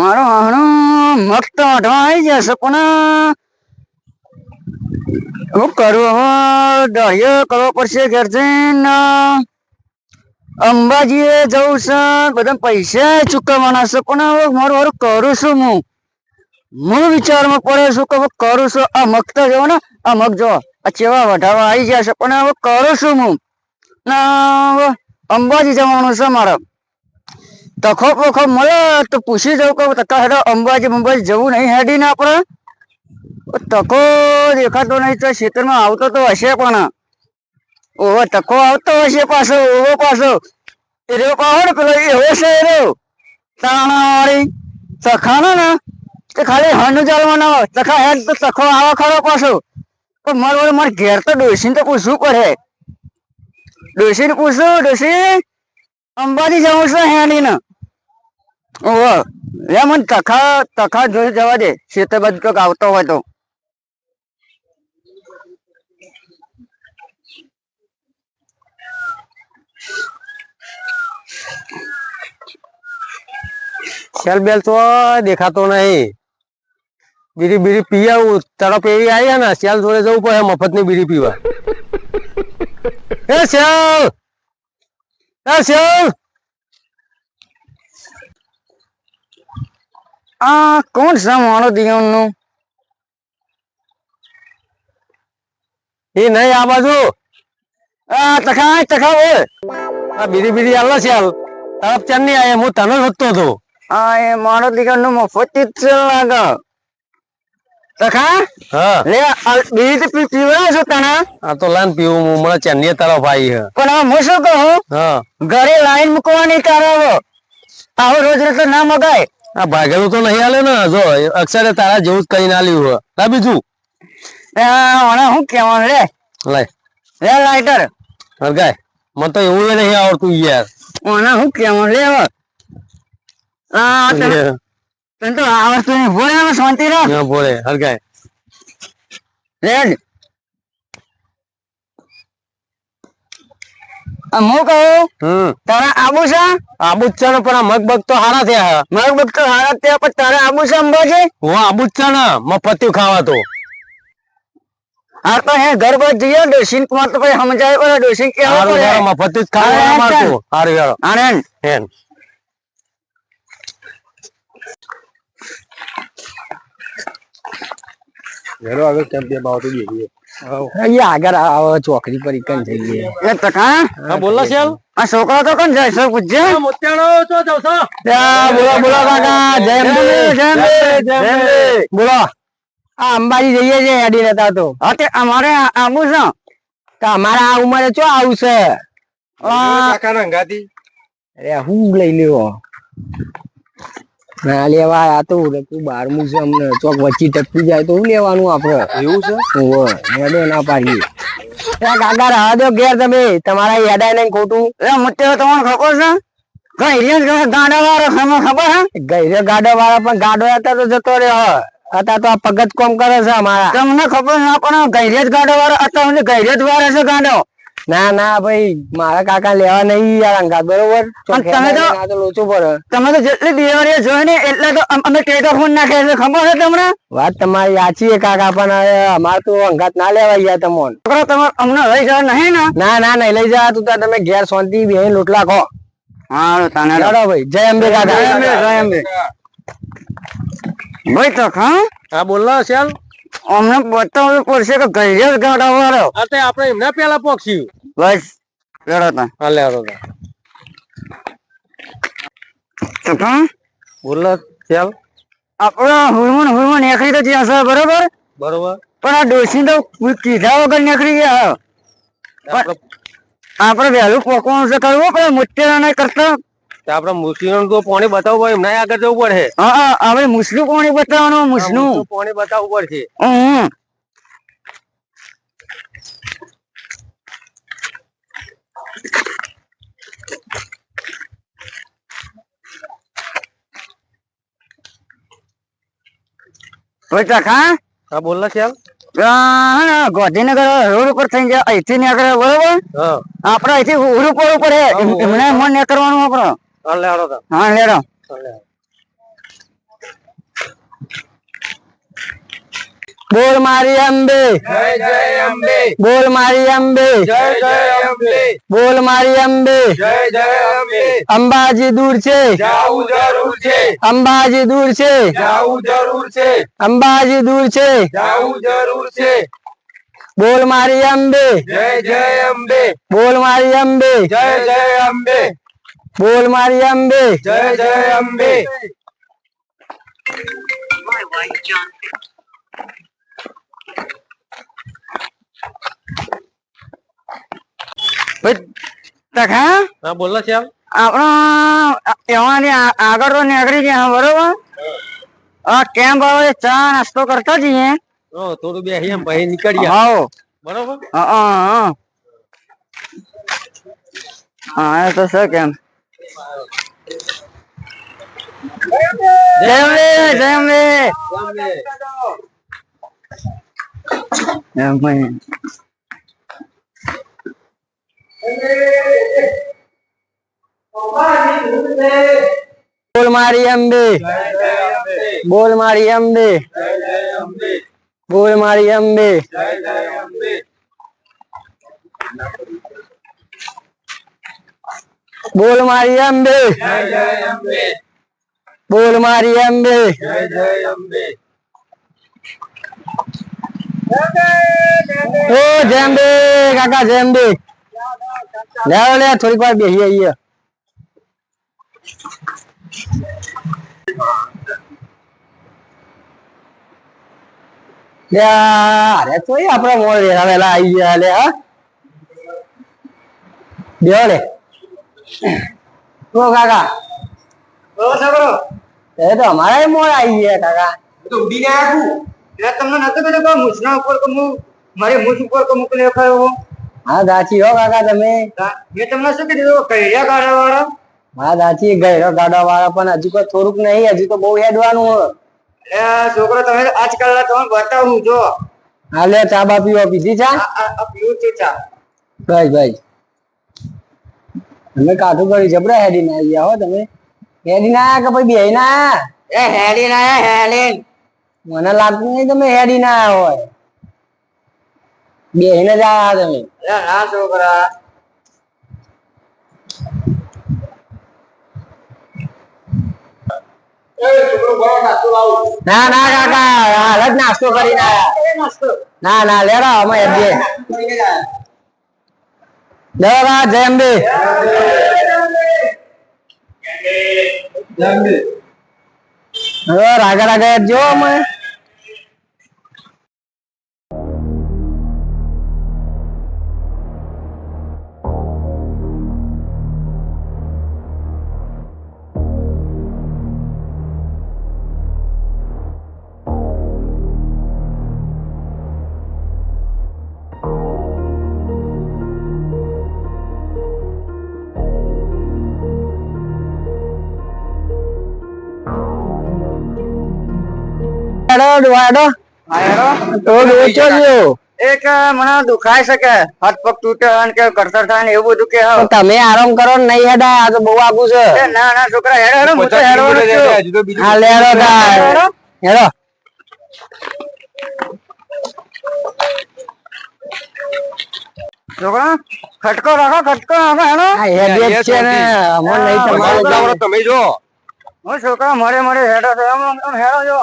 મારો હાણો મક્ત અઢવાઈ જશે પણ હું કરું હવે દહિયો કરવો પડશે ઘેર જઈને અંબાજીએ જવું છે બધા પૈસા ચૂકવવાના છે પણ હવે મારું મારું કરું છું હું. હું વિચારમાં પડે છું કે હવે કરું છું. આ મક્ત જવો ને, આ મગ જો, આ ચેવા વઢાવા આવી ગયા છે પણ હવે કરું છું હું. ના અંબાજી જવાનું છે મારે. તખો પખો મળે તો પૂછી જવું કે તકા હેડો અંબાજી અંબાજી જવું નહીં હેડી ને આપણે? તકો દેખાતો નહીં તો ખેતરમાં આવતો તો હશે પણ. ઓહો, તકો આવતો હશે પાછો, ઓહો પાછો. એરો પાહો ને પેલો એવો છે એરો રહ્યો. તાણા વાળી તખાનો ને? તે ખાલી હણું ચાલવાનો તખા હેડ તો તખો આવા ખરો પાછો. પણ મારે મારે ઘેર તો ડોસીને તો પૂછવું પડે. ડોસીને પૂછું ડોસી અંબાજી જવું છે હેડીને ઓહો, લે મને તખા તખા જોઈ જવા દે. ખેતર બાજુ આવતો હોય તો. બેલ તો દેખાતો નહીં. બીડી બીડી પી આવું તરફ એવી આવી ને સેલ જોડે જવું પડે મફતની બીડી પીવા. એ સેલ એ સેલ આ કોણ છે મારો દિયોનનું એ નહીં આ બાજુ આ તખા તખા ઓય આ બીડી બીડી આલો સેલ તરફ ચાર નહીં આવે હું તને શોધતો હતો આ એ મારો દિયોનનું મફત જ છે લાગે હા. લે બીજી તો છો તને આ તો લાન પીવું હું મને ચાંદની તરફ આવી હે. પણ હું શું કહું? હા. ઘરે લાઈન મૂકવાની તારે હવે. આવો રોજ રોજ ના મગાય. આ ભાગેલું તો નહીં આલે ને જો અક્ષરે તારા જેવું જ કઈ ના લ્યું હે લા બીજું. ઓણા હું કહેવાનું લે. લાય. લે લાઈટર. હરગાય મને તો એવું નહીં આવડતું યાર. ઓને હું કેવાનું લે આ તને તો આ વસ્તુ ભોળે શાંતિ રાખ. ના બોલે હરગાય રેડ. આ હું કહું? તારા આબુ છે? આબુ છે પણ આ મગ તો હારા થયા હે. તો હારા થયા પણ તારા આબુ છે હું આબુ છે ને મફત્યું ખાવા તો. હા તો હે ઘર જઈએ ડોસીન કુમાર તો પછી સમજાય પડે ડોસીન હારું યાર મફત્યું જ ખાવા મારતું હારું યાર હેન. ઘરો આગળ કેમ બે બાવતો બેહીએ અહીંયા આગળ આવો ચોકડી પર ઇકન જઈએ એ તકા હા બોલો છે આ છોકરો તો કોણ જાય? છે પૂછજે. મોત્યાણો ચો જાવ છો ત્યાં બોલો બોલો કાકા. જય અંબે જય અંબે જય અંબે બોલો. આ અંબાજી જઈએ છે એડી નતા તો. હા તે અમારે આ- આવું છે? તો અમારે આ ઉંમરે ચો આવું છે? કાકા ના અંગાતી અરે હું લઈ લેવો ના લેવા આ તો તું બારમું છે અમને ચોક વચ્ચે ટપકી જાય તો હું લેવાનું આપડે? એવું છે? ઓહો હેડો ના પાડીએ. કાકા રાહ દો ઘેર તમે તમારા યાદાય નહીં ખોટું. એ મોટે તમારે ખબર છે? ગાડા વાળો ખબર ખબર હે ગઈરે ગાડો વાળા પણ ગાડો હતા તો જતો રહ્યો હતા તો આ પગત કોમ કરે છે અમારા. તમને ખબર ના પણ ગઈરે જ ગાડો વાળો હતા ગઈરે જ વાળો છે ગાડો. ના ના ભાઈ મારા કાકા લેવા નહીં યાર અંગાત બરોબર? તમે તો તો લોચો પડે. તમે તો જેટલી દિવાળી જોઈ ને એટલે તો અમે ટેટો ફોન નાખે એટલે ખબર છે તમને? વાત તમારી સાચી છે કાકા પણ અમારે તો અંગાત ના લેવા ગયા તમોન. છોકરો તમે અમને લઈ જવા નહીં ને? ના ના નહીં લઈ જવા તું તમે ઘેર શાંતિ બે લોટલા ખો હા તને ભાઈ જય અંબે કાકા. જય અંબે જય અંબે. ભાઈ તો હા હા બોલો શેલ? અમને બતાવવું પડશે કે ગઈ ગાડા વાળો. આપણે એમને પેલા પોક્ષી બસ લડો તા હા લે તો તો હા બોલો શેલ આપણો હુરમન હુરમન નીકળી તો જ્યાં છે બરોબર? બરોબર. પણ આ ડોસી તો કીધા વગર નીકળી ગયા આપણે વહેલું પોકવાનું છે કરવું પણ મોટેરા કરતા. તે આપણે મુસ્લિમ તો પાણી બતાવવું પડે? એમને આગળ જવું પડે. હા હા હવે મુસલું કોણી બતાવવાનું મુસલું પાણી બતાવવું પડશે. હમ. ખા હા બોલો શેલ ગાંધીનગર રોડ ઉપર થઈ જાય અહીંથી નીકળે બરોબર? આપડે અહીંથી ઉપર ઉપર એમને મન નીકળવાનું આપડે हाँ ले रहा बोल मारी अम्बे जय जय अम्बे बोल मारी अम्बे जय जय अम्बे बोल मारी अम्बे जय जय अम्बे अंबाजी दूर से जाऊ ज़रूर से अंबाजी दूर छे जाऊ ज़रूर से अंबाजी दूर से जाऊ ज़रूर से बोल मारी अम्बे जय जय अम्बे बोल मारी अम्बे जय जय अम्बे બોલ મારી અંબે. જય જય અંબે. તખા હા? બોલો શ્યામ. આપણો એવાની આગળ તો નીકળી ગયા બરોબર? આ કેમ્પ આવે ચા નાસ્તો કરતા જઈએ. થોડું બે એમ પછી નીકળ્યા. હાઉ બરોબર? હા હા હા. હા એ તો છે કેમ. બોલ મારી અંબે. બોલ મારી અંબે. બોલ મારી અંબે. બોલ મારી અંબે. બોલ મારી અંબે. ઓ જેમ્બે કાકા જેમ્બે. લે લે થોડીક વાર બેસી આવીએ અરે તોય આપડે મોડ વેલા વેલા આવી ગયા લે હા. લે. ઓ કાકા. એ તો અમારા મોડ આવી ગયા કાકા. તો ઉડીને આખું એટલે તમને નતો કીધું કે મૂછના ઉપર કે હું મારી મૂછ ઉપર કે મોકલી ખાયો હા? દાચી હો કાકા તમે. મેં તમને શું કીધું? કૈયા કાઢા વાળા હા દાચી ગયરો ગાડા વાળા પણ હજુ કોઈ થોડુંક નહીં હજુ તો બહુ હેડવાનું હો એ છોકરો તમે આજકાલ તમે બતાવું જો. હા લે ચા બા પીવો પીધી ચા? પીવું છું ચા. ભાઈ બસ તમે કાઠું કરી જબરા હેડી ના ગયા હો તમે. હેડી ના આયા કે ભાઈ બેહી ના એ હેડી ના હેડી. મને લાગતું નહીં તમે હેડી ના આયા હોય. બેહીને જ આયા તમે. ના છોકરા. ના ના કાકા હાલ જ નાસ્તો કરીને ના ના ના લેડા અમે હેડીએ દેવા જય અંબે. હવે આગળ રાગા જો હેડો હેડો તો વેચો જો એક મને દુખાય શકે હાથ પગ તૂટે અને કે કરતર થાય ને એવું બધું કે તમે આરામ કરો ને નહીં હેડા આ તો બહુ આગું છે. ના ના છોકરા હેડો હેડો હું તો છું. બીજું હા લે હેડો. હેડો. છોકરા ખટકો રાખો ખટકો રાખો હેડો. હેડી છે ને. અમને નહીં તમારો તમે જો. હું છોકરા મરે મરે હેડો છો એમ હેડો જો.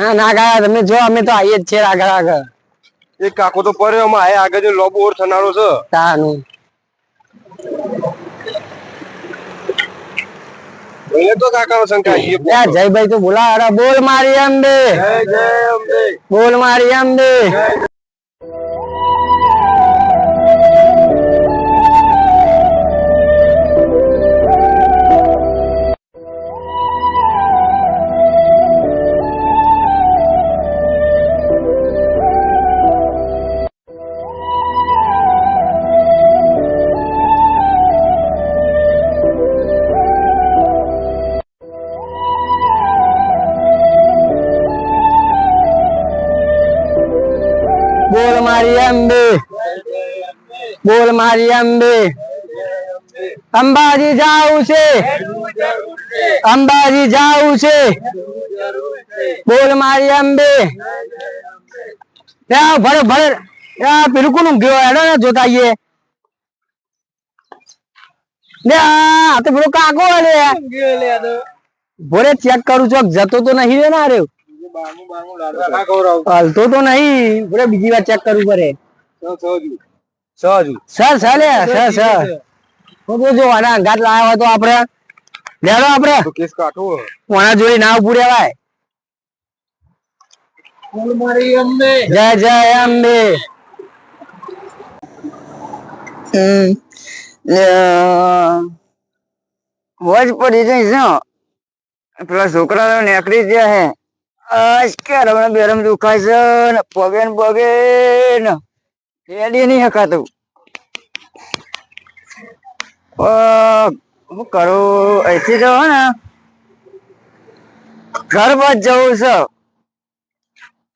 હા ના ગયા તમે જો અમે તો આવીએ જ છીએ આગળ આગળ. એક કાકો તો પડ્યો આમાં આયા આગળ જઈને લોબો ઓર થનારો છે. તાનું. એને તો કાકાનો શંકા છે યાર જયભાઈ તો બોલા અરે બોલ મારી અંબે. જય જય અંબે. બોલ મારી અંબે. મારી અંબે બોલ મારી અંબે. અંબાજી જાવું છે. અંબાજી જાવું છે. બોલ મારી અંબે. ત્યાં ભરે ભરે. કોનું ગયો હેડો ને જોતા આઈએ લે આ તો પેલો કાકો લે. ભોરે ચેક કરું છું જતો તો નહીં રે ના રે હાલતો તો નહીં ભોરે બીજી વાર ચેક કરવું પડે. લાવ્યો તો આપણે. લેડો આપણે. કેસ કાઢો. પડી જઈશ પેલા છોકરા નેકરી ગયા હે. આજ ક્યારે હમણાં બેરમ દુખાય છે ને ને? ને અ, કરું? અહીંથી જવો ને. ઘર બાદ જવું છે.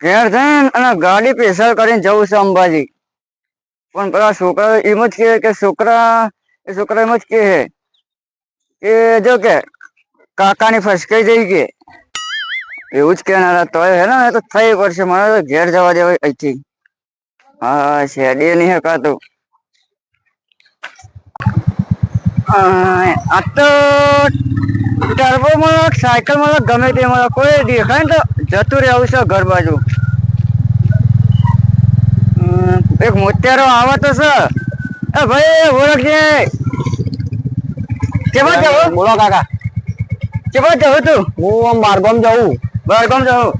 ઘેર જઈને અને ગાડી પેસર કરીને જવું છે અંબાજી. પણ પેલા છોકરા એમ જ કે છોકરા એ છોકરા એમ જ કે જો કે કાકાની ફસકાઈ જઈ કે એવું જ કહેનારા તો હે ને તો થઈ પડશે. મારે તો ઘેર જવા દેવાય અહીંથી. હા શેડી નહીં હકાતું આ આ તો ટર્બો મળો સાયકલ મળો ગમે તે મળો. કોઈ દેખાય ને તો જતું રહેવું છે ઘર બાજુ. એક મોતિયારો આવે તો છે. એ ભાઈ ઓળખજે. કેવા જવું? બોલો કાકા. કેવા જવું તું? હું આમ બારગામ બહાર ગામ જવું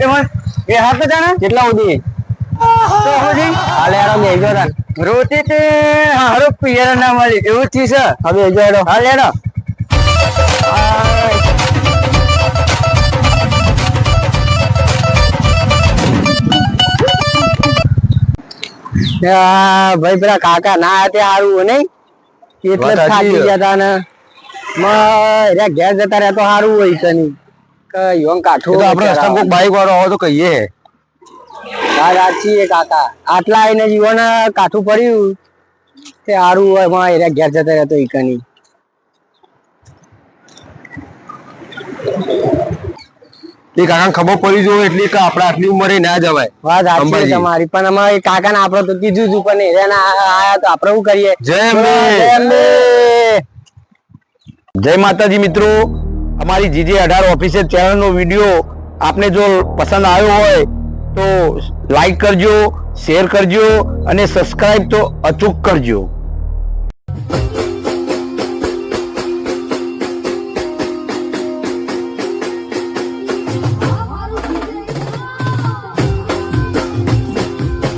એમાં એ હાથ તો જાણે? કેટલા સુધી? તો હોજી હાલે હેડો મેજો તાન રોતી તે હારું પિયર ના મળી. એવું થી છે. હવે મેજો હેડો. હા. લેડો ભાઈ પેલા કાકા ના હતા સારું હોય નહીં? એટલે થાકી છે. ગયા તા ને. માં ઘેર જતા રહ્યા તો સારું હોય છે નહીં કઈ યોન તો આપણે રસ્તા કોઈક બાઈક વાળો આવે તો કહીએ. વાત સાચી છે કાકા. આટલા આઈને જીવન કાઠું પડ્યું. તે હારું હોયમાં ઘેર જતા રહેતો ઈકની એ કાકા ખબર પડી જવું એટલી કે આપણે આટલી ઉંમરે ના જવાય. વાત સાચી છે તમારી. પણ અમારે કાકા ને આપડે તો કીધું હતું પણ એને આયા તો આપડે શું કરીએ? જય. જય માતાજી મિત્રો. અમારી જીજે અઢાર ઓફિસિયલ ચેનલનો વીડિયો આપને જો પસંદ આવ્યો હોય, તો લાઈક કરજો શેર કરજો અને સબસ્ક્રાઈબ તો અચૂક કરજો.